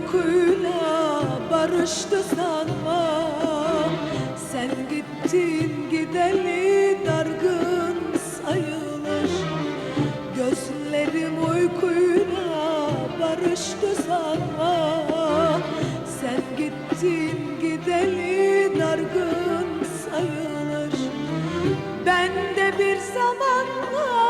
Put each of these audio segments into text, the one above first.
uykuyla barıştı sanma Sen gittin gideli dargın sayılır. Gözlerim uykuyla barıştı sanma Sen gittin gideli dargın sayılır. Ben de bir zamanlar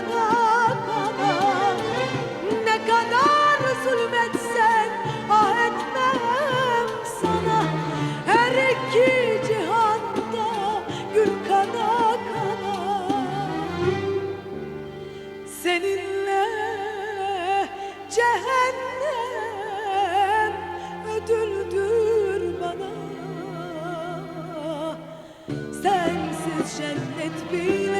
gül kana kana Ne kadar zulmetsen ah etmem sana. Her iki cihanda gül kana kana. Seninle cehennem ödüldür bana. Sensiz cennet bile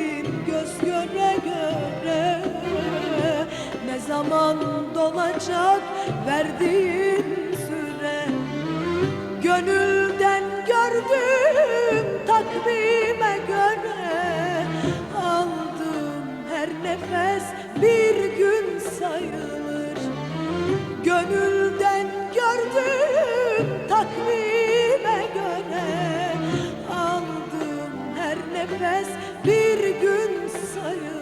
zaman dolacak verdiğin süre. Gönülden gördüm takvime göre. Aldım her nefes bir gün sayılır. Gönülden gördüm takvime göre. Aldım her nefes bir gün sayılır